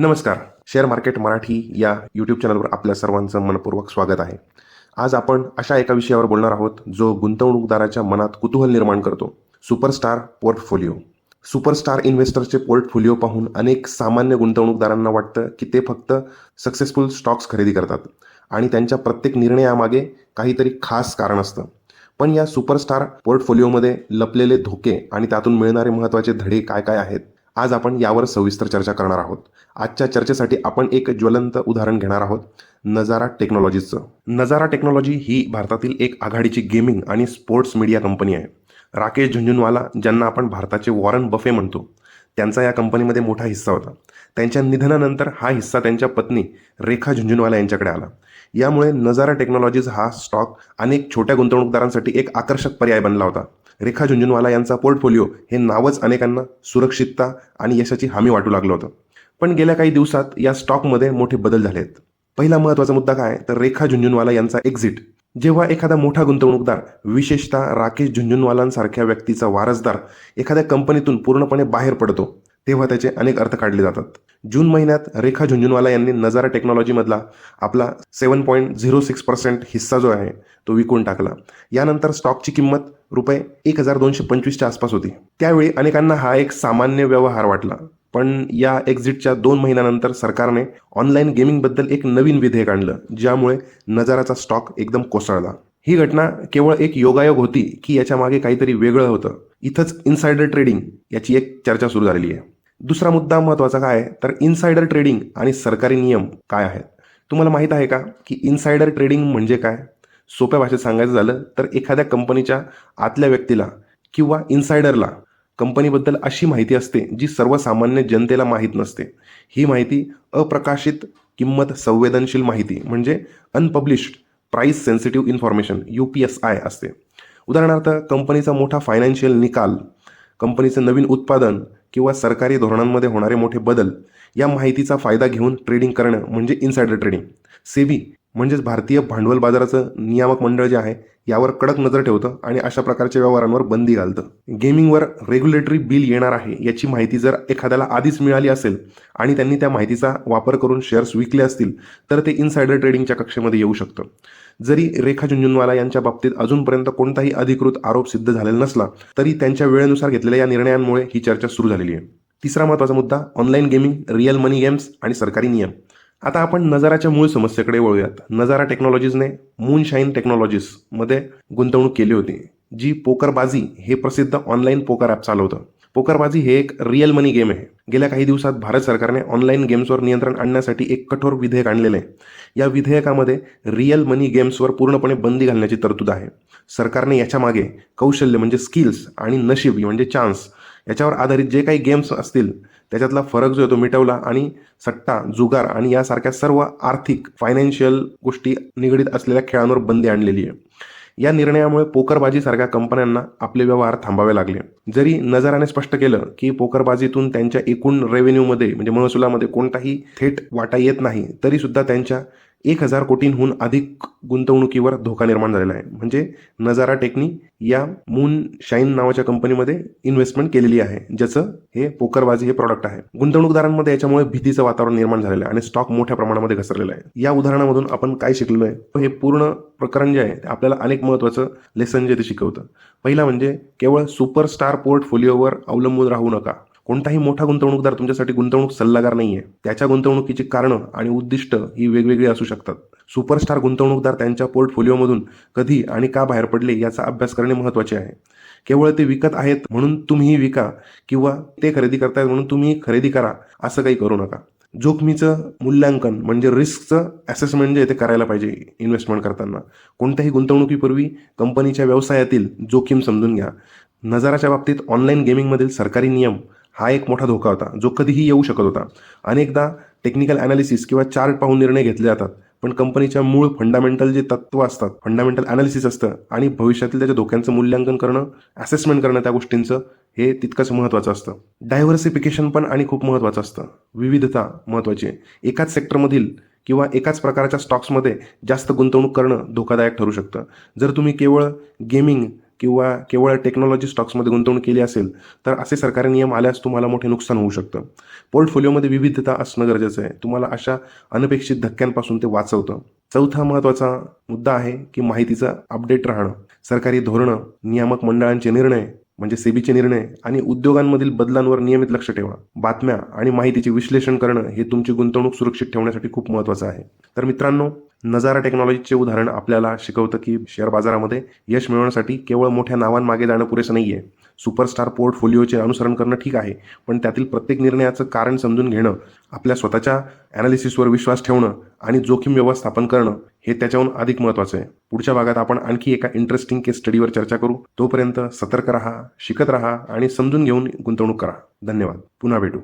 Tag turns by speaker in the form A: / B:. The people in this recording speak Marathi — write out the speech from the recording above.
A: नमस्कार. शेअर मार्केट मराठी या यूट्यूब चॅनलवर आपल्या सर्वांचं मनपूर्वक स्वागत आहे. आज आपण अशा एका विषयावर बोलणार आहोत जो गुंतवणूकदाराच्या मनात कुतूहल निर्माण करतो. Superstar portfolio. सुपरस्टार इन्व्हेस्टरचे पोर्टफोलिओ पाहून अनेक सामान्य गुंतवणूकदारांना वाटतं की ते फक्त सक्सेसफुल स्टॉक्स खरेदी करतात आणि त्यांच्या प्रत्येक निर्णयामागे काहीतरी खास कारण असतं. पण या सुपरस्टार पोर्टफोलिओमध्ये लपलेले धोके आणि त्यातून मिळणारे महत्त्वाचे धडे काय काय आहेत? आज आपण यावर सविस्तर चर्चा करणार आहोत. आजच्या चर्चेसाठी आपण एक ज्वलंत उदाहरण घेणार आहोत नजारा टेक्नॉलॉजीचं नजारा टेक्नॉलॉजी ही भारतातील एक आघाडीची गेमिंग आणि स्पोर्ट्स मीडिया कंपनी आहे. राकेश झुंझुनवाला ज्यांना आपण भारताचे वॉरन बफे म्हणतो त्यांचा या कंपनीमध्ये मोठा हिस्सा होता. त्यांच्या निधनानंतर हा हिस्सा त्यांच्या पत्नी रेखा झुंझुनवाला यांच्याकडे आला. यामुळे नजारा टेक्नॉलॉजीज हा स्टॉक अनेक छोट्या गुंतवणूकदारांसाठी एक आकर्षक पर्याय बनला होता. रेखा झुंझुनवाला यांचा पोर्टफोलिओ हे नावच अनेकांना सुरक्षितता आणि यशाची हमी वाटू लागलं होतं. पण गेल्या काही दिवसात या स्टॉकमध्ये मोठे बदल झाले आहेत पहिला महत्त्वाचा मुद्दा काय? तर रेखा झुंझुनवाला यांचा एक्झिट. जेव्हा एखादा मोठा गुंतवणूकदार विशेषतः राकेश झुंझुनवालांसारख्या व्यक्तीचा वारसदार एखाद्या कंपनीतून पूर्णपणे बाहेर पडतो तेव्हा त्याचे अनेक अर्थ काढले जातात. जून महिन्यात रेखा झुंझुनवाला यांनी नजारा टेक्नॉलॉजीमधला आपला seven point zero six percent हिस्सा जो आहे तो विकून टाकला. यानंतर स्टॉकची किंमत रुपये एक हजार दोनशे पंचवीसच्या आसपास होती. त्यावेळी अनेकांना हा एक सामान्य व्यवहार वाटला. पण या एक्झिटच्या दोन महिन्यानंतर सरकारने ऑनलाईन गेमिंगबद्दल एक नवीन विधेयक आणलं ज्यामुळे नजाराचा स्टॉक एकदम कोसळला. ही घटना केवळ एक योगायोग होती की याच्या मागे काहीतरी वेगळं होतं. इथंच इन्सायडर ट्रेडिंग याची एक चर्चा सुरू झालेली आहे. दुसरा मुद्दा महत्त्वाचा काय तर इन्सायडर ट्रेडिंग आणि सरकारी नियम काय आहेत? तुम्हाला माहीत आहे का की इन्सायडर ट्रेडिंग म्हणजे काय? सोप्या भाषेत सांगायचं झालं तर एखाद्या कंपनीच्या आतल्या व्यक्तीला किंवा इन्सायडरला कंपनीबद्दल अशी माहिती असते जी सर्वसामान्य जनतेला माहीत नसते. ही माहिती अप्रकाशित किंमत संवेदनशील माहिती म्हणजे unpublished price sensitive information U P S I असते. उदाहरणार्थ कंपनीचा मोठा फायनान्शियल निकाल कंपनीचं नवीन उत्पादन किंवा सरकारी धोरणांमध्ये होणारे मोठे बदल या माहितीचा फायदा घेऊन ट्रेडिंग करणं म्हणजे इन्सायडर ट्रेडिंग सेबी म्हणजेच भारतीय भांडवल बाजाराचं नियामक मंडळ जे आहे यावर कडक नजर ठेवतं आणि अशा प्रकारच्या व्यवहारांवर बंदी घालतं. गेमिंगवर रेग्युलेटरी बिल येणार आहे याची माहिती जर एखाद्याला आधीच मिळाली असेल आणि त्यांनी त्या माहितीचा वापर करून शेअर्स विकले असतील तर ते इनसायडर ट्रेडिंगच्या कक्षेमध्ये येऊ शकतं. जरी रेखा झुंझुनवाला यांच्या बाबतीत अजूनपर्यंत कोणताही अधिकृत आरोप सिद्ध झालेला नसला तरी त्यांच्या वेळेनुसार घेतलेल्या या निर्णयांमुळे ही चर्चा सुरू झालेली आहे. तिसरा महत्त्वाचा मुद्दा online gaming real money games आणि सरकारी नियम. आता आपण नजाराच्या मूळ समस्येकडे वळूयात. नजारा टेक्नॉलॉजीजने मूनशाईन टेक्नॉलॉजीजमध्ये गुंतवणूक केली होती जी पोकरबाजी हे प्रसिद्ध ऑनलाईन पोकर ॲप चालवतं. पोकरबाजी हे एक रिअल मनी गेम आहे. गेल्या काही दिवसात भारत सरकारने ऑनलाईन गेम्सवर नियंत्रण आणण्यासाठी एक कठोर विधेयक आणलेलं आहे. या विधेयकामध्ये रिअल मनी गेम्सवर पूर्णपणे बंदी घालण्याची तरतूद आहे. सरकारने याच्या मागे कौशल्य म्हणजे स्किल्स आणि नशीब म्हणजे चान्स याच्यावर आधारित जे काही गेम्स असतील त्याच्यातला फरक जो आहे तो मिटवला आणि सट्टा जुगार आणि यासारख्या सर्व आर्थिक फायनान्शियल गोष्टी निगडीत असलेल्या खेळांवर बंदी आणलेली आहे. या निर्णयामुळे पोकरबाजीसारख्या कंपन्यांना आपले व्यवहार थांबावे लागले. जरी नजराने स्पष्ट केलं की पोकरबाजीतून त्यांच्या एकूण रेव्हेन्यूमध्ये म्हणजे महसुलामध्ये कोणताही थेट वाटा येत नाही तरी सुद्धा त्यांच्या एक हजार कोटींहून अधिक गुंतवणुकीवर धोका निर्माण झालेला आहे. म्हणजे नजारा टेक्नी या मून शाईन नावाच्या कंपनीमध्ये इन्व्हेस्टमेंट केलेली आहे ज्याचं हे पोकरबाजी हे प्रॉडक्ट आहे. गुंतवणूकदारांमध्ये याच्यामुळे भीतीचं वातावरण निर्माण झालेलं आहे आणि स्टॉक मोठ्या प्रमाणामध्ये घसरलेला आहे. या उदाहरणामधून आपण काय शिकलेलो आहे? हे पूर्ण प्रकरण जे आहे ते आपल्याला अनेक महत्त्वाचं लेसन जे ते शिकवतं. पहिला म्हणजे केवळ सुपरस्टार पोर्टफोलिओवर अवलंबून राहू नका. कोणताही मोठा गुंतवणूकदार तुमच्यासाठी गुंतवणूक सल्लागार नाही आहे त्याच्या गुंतवणुकीची कारणं आणि उद्दिष्ट ही वेगवेगळी असू शकतात. सुपरस्टार गुंतवणूकदार त्यांच्या पोर्टफोलिओमधून कधी आणि का बाहेर पडले याचा अभ्यास करणे महत्त्वाचे आहे. केवळ ते विकत आहेत म्हणून तुम्हीही विका किंवा ते खरेदी करतायत म्हणून तुम्ही खरेदी करा असं काही करू नका. जोखमीचं मूल्यांकन म्हणजे रिस्कचं असेसमेंट जे ते करायला पाहिजे इन्व्हेस्टमेंट करताना. कोणत्याही गुंतवणुकीपूर्वी कंपनीच्या व्यवसायातील जोखीम समजून घ्या. नजाराच्या बाबतीत ऑनलाईन गेमिंगमधील सरकारी नियम हा एक मोठा धोका होता जो कधीही येऊ शकत होता. अनेकदा टेक्निकल अनालिसिस किंवा चार्ट पाहून निर्णय घेतले जातात पण कंपनीच्या मूळ फंडामेंटल जे तत्व असतात फंडामेंटल अनालिसिस असतं आणि भविष्यातील त्याच्या धोक्यांचं मूल्यांकन करणं असेसमेंट करणं त्या गोष्टींचं हे तितकंच महत्त्वाचं असतं. डायव्हर्सिफिकेशन पण आणि खूप महत्त्वाचं असतं. विविधता महत्त्वाची आहे. एकाच सेक्टरमधील किंवा एकाच प्रकारच्या स्टॉक्समध्ये जास्त गुंतवणूक करणं धोकादायक ठरू शकतं. जर तुम्ही केवळ गेमिंग किंवा केवळ टेक्नॉलॉजी स्टॉक्समध्ये गुंतवणूक केली असेल तर असे सरकारी नियम आल्यास तुम्हाला मोठे नुकसान होऊ शकतं. पोर्टफोलिओमध्ये विविधता असणं गरजेचं आहे. तुम्हाला अशा अनपेक्षित धक्क्यांपासून ते वाचवतं. चौथा महत्त्वाचा मुद्दा आहे की माहितीचं अपडेट राहणं. सरकारी धोरणं नियामक मंडळांचे निर्णय म्हणजे सेबीचे निर्णय आणि उद्योगांमधील बदलांवर नियमित लक्ष ठेवा. बातम्या आणि माहितीचे विश्लेषण करणं हे तुमची गुंतवणूक सुरक्षित ठेवण्यासाठी खूप महत्त्वाचं आहे. तर मित्रांनो नजारा टेक्नॉलॉजीचे उदाहरण आपल्याला शिकवतं की शेअर बाजारामध्ये यश मिळवण्यासाठी केवळ मोठ्या नावांमागे जाणं पुरेसं नाही आहे सुपरस्टार पोर्टफोलिओचे अनुसरण करणं ठीक आहे पण त्यातील प्रत्येक निर्णयाचं कारण समजून घेणं आपल्या स्वतःच्या ॲनालिसिसवर विश्वास ठेवणं आणि जोखीम व्यवस्थापन करणं हे त्याच्याहून अधिक महत्त्वाचं आहे. पुढच्या भागात आपण आणखी एका इंटरेस्टिंग केस स्टडीवर चर्चा करू. तोपर्यंत सतर्क राहा शिकत राहा आणि समजून घेऊन गुंतवणूक करा. धन्यवाद. पुन्हा भेटू.